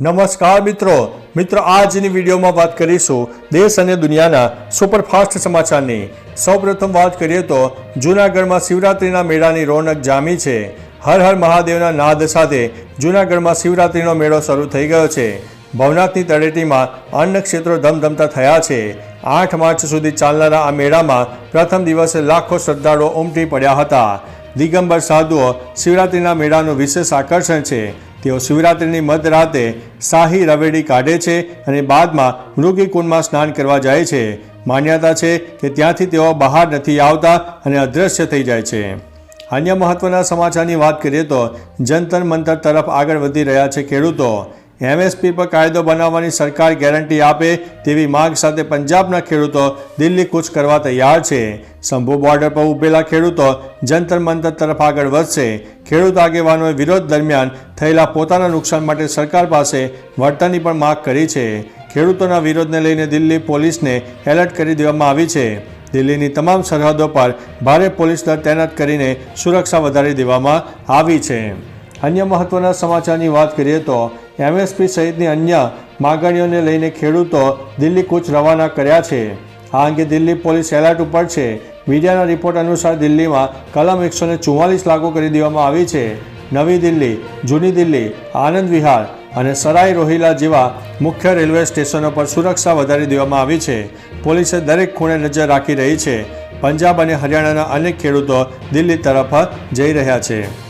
નમસ્કાર મિત્રો. મિત્રો, આજની વિડીયોમાં વાત કરીશું દેશ અને દુનિયાના સુપરફાસ્ટ સમાચારની. સૌપ્રથમ વાત કરીએ તો જૂનાગઢમાં શિવરાત્રિના મેળાની રોનક જામી છે. હર હર મહાદેવના નાદ સાથે જૂનાગઢમાં શિવરાત્રિનો મેળો શરૂ થઈ ગયો છે. ભવનાથની તળેટીમાં અન્ય ક્ષેત્રો ધમધમતા થયા છે. આઠ માર્ચ સુધી ચાલનારા આ મેળામાં પ્રથમ દિવસે લાખો શ્રદ્ધાળુઓ ઉમટી પડ્યા હતા. દિગંબર સાધુઓ શિવરાત્રિના મેળાનું વિશેષ આકર્ષણ છે. તેઓ શિવરાત્રિની મધરાતે શાહી રવેડી કાઢે છે અને બાદમાં મૃગીકુંડમાં સ્નાન કરવા જાય છે. માન્યતા છે કે ત્યાંથી તેઓ બહાર નથી આવતા અને અદૃશ્ય થઈ જાય છે. અન્ય મહત્વના સમાચારની વાત કરીએ તો જંતર મંતર તરફ આગળ વધી રહ્યા છે ખેડૂતો. એમએસપી પર કાયદો બનાવવાની સરકાર ગેરંટી આપે તેવી માંગ સાથે પંજાબના ખેડૂતો દિલ્હી કૂચ કરવા તૈયાર છે. શંભુ બોર્ડર પર ઉભેલા ખેડૂતો જંતર મંતર તરફ આગળ વધશે. ખેડૂત આગેવાનોએ વિરોધ દરમિયાન થયેલા પોતાના નુકસાન માટે સરકાર પાસે વળતરની પણ માંગ કરી છે. ખેડૂતોના વિરોધને લઈને દિલ્હી પોલીસને એલર્ટ કરી દેવામાં આવી છે. દિલ્હીની તમામ સરહદો પર ભારે પોલીસ દળ તૈનાત કરીને સુરક્ષા વધારી દેવામાં આવી છે. અન્ય મહત્વના સમાચારની વાત કરીએ તો એમએસપી સહિતની અન્ય માગણીઓને લઈને ખેડૂતો દિલ્હી કૂચ રવાના કર્યા છે. આ અંગે દિલ્હી પોલીસ એલર્ટ ઉપર છે. મીડિયાના રિપોર્ટ અનુસાર દિલ્હીમાં કલમ એકસો ને ચુમ્માલીસ લાગુ કરી દેવામાં આવી છે. નવી દિલ્હી, જૂની દિલ્હી, આનંદ વિહાર અને સરાઈ રોહિલા જેવા મુખ્ય રેલવે સ્ટેશનો પર સુરક્ષા વધારી દેવામાં આવી છે. પોલીસે દરેક ખૂણે નજર રાખી રહી છે. પંજાબ અને હરિયાણાના અનેક ખેડૂતો દિલ્હી તરફ જઈ રહ્યા છે.